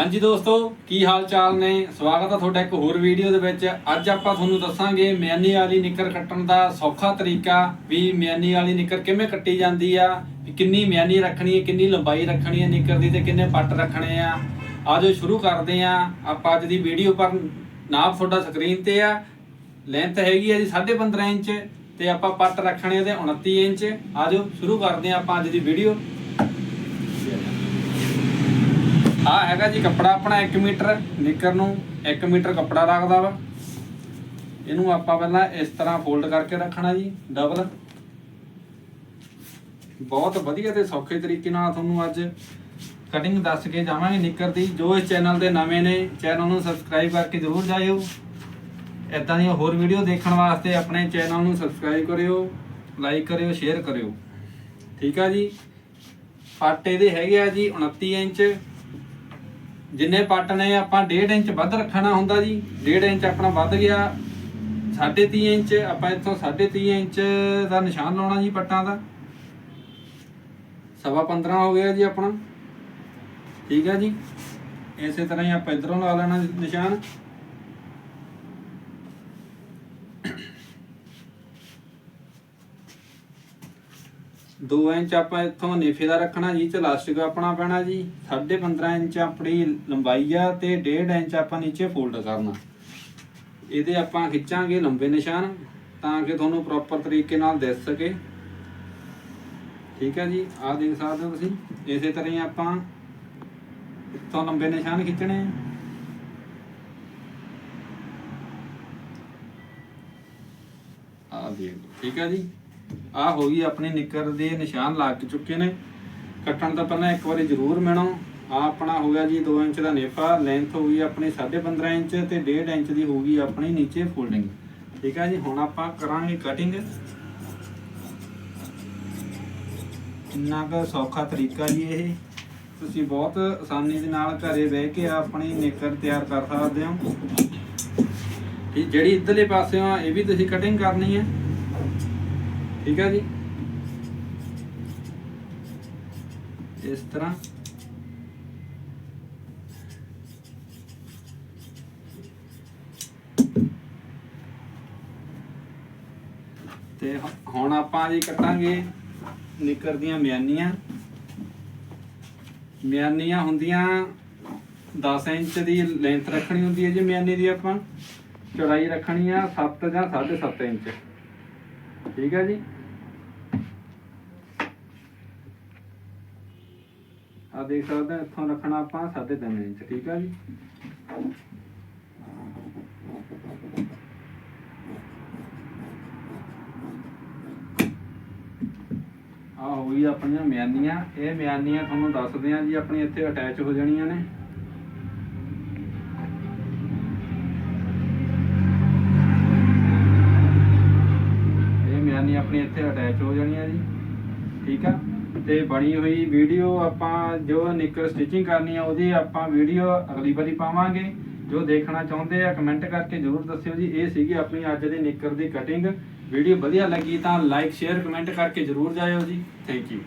ਹਾਂਜੀ ਦੋਸਤੋ, ਕੀ ਹਾਲ ਚਾਲ ਨੇ? ਸਵਾਗਤ ਹੈ ਤੁਹਾਡਾ ਇੱਕ ਹੋਰ ਵੀਡੀਓ ਦੇ ਵਿੱਚ। ਅੱਜ ਆਪਾਂ ਤੁਹਾਨੂੰ ਦੱਸਾਂਗੇ ਮਿਆਨੀ ਵਾਲੀ ਨਿੱਕਰ ਕੱਟਣ ਦਾ ਸੌਖਾ ਤਰੀਕਾ ਵੀ ਮਿਆਨੀ ਵਾਲੀ ਨਿੱਕਰ ਕਿਵੇਂ ਕੱਟੀ ਜਾਂਦੀ ਆ, ਵੀ ਕਿੰਨੀ ਮਿਆਨੀ ਰੱਖਣੀ ਹੈ, ਕਿੰਨੀ ਲੰਬਾਈ ਰੱਖਣੀ ਹੈ ਨਿੱਕਰ ਦੀ ਤੇ ਕਿੰਨੇ ਪੱਟ ਰੱਖਣੇ ਆ। ਆਜੋ ਸ਼ੁਰੂ ਕਰਦੇ ਆ। ਆਪਾਂ ਅੱਜ ਦੀ ਵੀਡੀਓ ਪਰ ਨਾਪ ਤੁਹਾਡਾ ਸਕਰੀਨ ਤੇ ਆ। ਲੈਂਥ ਹੈਗੀ ਆ ਜੀ 15.5 ਇੰਚ ਤੇ ਆਪਾਂ ਪੱਟ ਰੱਖਣੇ ਆ ਤੇ 29 ਇੰਚ। ਆਜੋ ਸ਼ੁਰੂ ਕਰਦੇ ਆ ਆਪਾਂ ਅੱਜ ਦੀ ਵੀਡੀਓ। ਆ ਹੈਗਾ ਜੀ ਕੱਪੜਾ ਆਪਣਾ 1 ਮੀਟਰ, ਨਿੱਕਰ ਨੂੰ 1 ਮੀਟਰ ਕੱਪੜਾ ਰੱਖਦਾ ਵਾ। ਇਹਨੂੰ ਆਪਾਂ ਪਹਿਲਾਂ ਇਸ ਤਰ੍ਹਾਂ ਫੋਲਡ ਕਰਕੇ ਰੱਖਣਾ ਜੀ ਡਬਲ ਬਹੁਤ ਵਧੀਆ ਤੇ ਸੌਖੇ ਤਰੀਕੇ ਨਾਲ ਤੁਹਾਨੂੰ ਅੱਜ ਕਟਿੰਗ ਦੱਸ ਕੇ ਜਾਵਾਂਗੇ ਨਿੱਕਰ ਦੀ। ਜੋ ਇਸ ਚੈਨਲ ਦੇ ਨਵੇਂ ਨੇ ਚੈਨਲ ਨੂੰ ਸਬਸਕ੍ਰਾਈਬ ਕਰਕੇ ਜ਼ਰੂਰ ਜਾਇਓ। ਇਦਾਂ ਦੀਆਂ ਹੋਰ ਵੀਡੀਓ ਦੇਖਣ ਵਾਸਤੇ ਆਪਣੇ ਚੈਨਲ ਨੂੰ ਸਬਸਕ੍ਰਾਈਬ ਕਰਿਓ ਲਾਈਕ ਕਰਿਓ ਸ਼ੇਅਰ ਕਰਿਓ। ਠੀਕ ਆ ਜੀ? ਪੱਟ ਇਹਦੇ ਹੈਗੇ ਆ ਜੀ 29 ਇੰਚ। ਜਿੰਨੇ ਪੱਟ ਨੇ ਆਪਾਂ 1.5 ਇੰਚ ਵੱਧ ਰੱਖਣਾ ਹੁੰਦਾ ਜੀ। 1.5 ਇੰਚ ਆਪਣਾ ਵੱਧ ਗਿਆ। 3.5 ਇੰਚ ਆਪਾਂ ਇੱਥੋਂ 3.5 ਇੰਚ ਦਾ ਨਿਸ਼ਾਨ ਲਾਉਣਾ ਜੀ ਪੱਟਾਂ ਦਾ। ਸਵਾ 15 ਹੋ ਗਿਆ ਜੀ ਆਪਣਾ। ਠੀਕ ਹੈ ਜੀ। ਇਸੇ ਤਰ੍ਹਾਂ ਹੀ ਆਪਾਂ ਇਧਰੋਂ ਲਾ ਲੈਣਾ ਨਿਸ਼ਾਨ। ਦੋ ਇੰਚ ਆਪਾਂ ਇੱਥੋਂ ਨੇਫੇ ਦਾ ਰੱਖਣਾ ਜੀ ਚ ਇਲਾਸਟਿਕ ਆਪਣਾ ਪੈਣਾ ਜੀ। 15.5 ਇੰਚ ਆਪਣੀ ਲੰਬਾਈ ਆ ਤੇ 1.5 ਇੰਚ ਆਪਾਂ ਨੀਚੇ ਫੋਲਡ ਕਰਨਾ। ਇਹਦੇ ਆਪਾਂ ਖਿੱਚਾਂਗੇ ਲੰਬੇ ਨਿਸ਼ਾਨ, ਤਾਂ ਕਿ ਤੁਹਾਨੂੰ ਪ੍ਰੋਪਰ ਤਰੀਕੇ ਨਾਲ ਦਿਸ ਸਕੇ। ਠੀਕ ਹੈ ਜੀ, ਆਹ ਦੇਖ ਸਕਦੇ ਹੋ ਤੁਸੀਂ। ਇਸੇ ਤਰ੍ਹਾਂ ਹੀ ਆਪਾਂ ਇੱਥੋਂ ਲੰਬੇ ਨਿਸ਼ਾਨ ਖਿੱਚਣੇ ਆ। ਦੇਖ ਠੀਕ ਹੈ ਜੀ। ਆਹ ਹੋ ਗਈ ਆਪਣੀ ਨਿੱਕਰ ਦੇ ਨਿਸ਼ਾਨ ਲੱਗ ਚੁੱਕੇ ਨੇ। ਕੱਟਣ ਤੋਂ ਪਹਿਲਾਂ ਇੱਕ ਵਾਰੀ ਜ਼ਰੂਰ ਮਿਣੋ। ਆ ਆਪਣਾ ਹੋ ਗਿਆ ਜੀ 2 ਇੰਚ ਦਾ ਨੇਫਾ ਲੈਂਥ ਹੋ ਗਈ ਆਪਣੀ 15.5 ਇੰਚ ਤੇ 1.5 ਇੰਚ ਦੀ ਹੋ ਗਈ ਆਪਣੀ ਨੀਚੇ ਫੋਲਡਿੰਗ ਠੀਕ ਹੈ ਜੀ, ਹੁਣ ਆਪਾਂ ਕਰਾਂਗੇ ਕਟਿੰਗ ਇੰਨਾ ਕੁ ਸੌਖਾ ਤਰੀਕਾ ਜੀ ਇਹ। ਤੁਸੀਂ ਬਹੁਤ ਆਸਾਨੀ ਦੇ ਨਾਲ ਘਰੇ ਬਹਿ ਕੇ ਆਪਣੀ ਨਿੱਕਰ ਤਿਆਰ ਕਰ ਸਕਦੇ ਹੋ। ਠੀਕ ਜਿਹੜੀ ਇਧਰਲੇ ਪਾਸੇ ਆ, ਇਹ ਵੀ ਤੁਸੀਂ ਕਟਿੰਗ ਕਰਨੀ ਹੈ। ਠੀਕ ਹੈ ਜੀ। ਇਸ ਤਰ੍ਹਾਂ। ਤੇ ਹੁਣ ਆਪਾਂ ਜੀ ਕੱਟਾਂਗੇ ਨਿੱਕਰ ਦੀਆਂ ਮਿਆਨੀਆਂ। ਮਿਆਨੀਆਂ ਹੁੰਦੀਆਂ 10 ਇੰਚ ਦੀ ਲੈਂਥ ਰੱਖਣੀ ਹੁੰਦੀ ਹੈ ਜੀ ਮਿਆਨੀ ਦੀ ਆਪਾਂ। ਚੌੜਾਈ ਰੱਖਣੀ ਆ 7 ਜਾਂ 7.5 ਇੰਚ। ਠੀਕ ਹੈ ਜੀ। ਆ ਦੇਖ ਸਕਦੇ ਹੋ, ਇੱਥੋਂ ਰੱਖਣਾ ਆਪਾਂ 3.5 ਇੰਚ, ਠੀਕ ਹੈ ਜੀ। ਆ ਹੋਈ ਆਪਣੀਆਂ ਮਿਆਨੀਆਂ, ਇਹ ਮਿਆਨੀਆਂ ਤੁਹਾਨੂੰ ਦੱਸਦੇ ਆ ਜੀ, ਆਪਣੀ ਇੱਥੇ ਅਟੈਚ ਹੋ ਜਾਣੀਆਂ ਨੇ। ਆਪਣੀ ਇੱਥੇ ਅਟੈਚ ਹੋ ਜਾਣੀ ਆ ਜੀ। ਠੀਕ ਆ? ਤੇ ਬਣੀ ਹੋਈ ਵੀਡੀਓ ਆਪਾਂ ਜੋ ਨਿੱਕਰ ਸਟਿਚਿੰਗ ਕਰਨੀ ਆ, ਉਹਦੀ ਆਪਾਂ ਵੀਡੀਓ ਅਗਲੀ ਵਾਰੀ ਪਾਵਾਂਗੇ। ਜੋ ਦੇਖਣਾ ਚਾਹੁੰਦੇ ਆ ਕਮੈਂਟ ਕਰਕੇ ਜਰੂਰ ਦੱਸਿਓ ਜੀ। ਇਹ ਸੀਗੀ ਆਪਣੀ ਅੱਜ ਦੀ ਨਿੱਕਰ ਦੀ ਕਟਿੰਗ ਵੀਡੀਓ ਵਧੀਆ ਲੱਗੀ ਤਾਂ ਲਾਈਕ ਸ਼ੇਅਰ ਕਮੈਂਟ ਕਰਕੇ ਜਰੂਰ ਜਾਇਓ ਜੀ। Thank you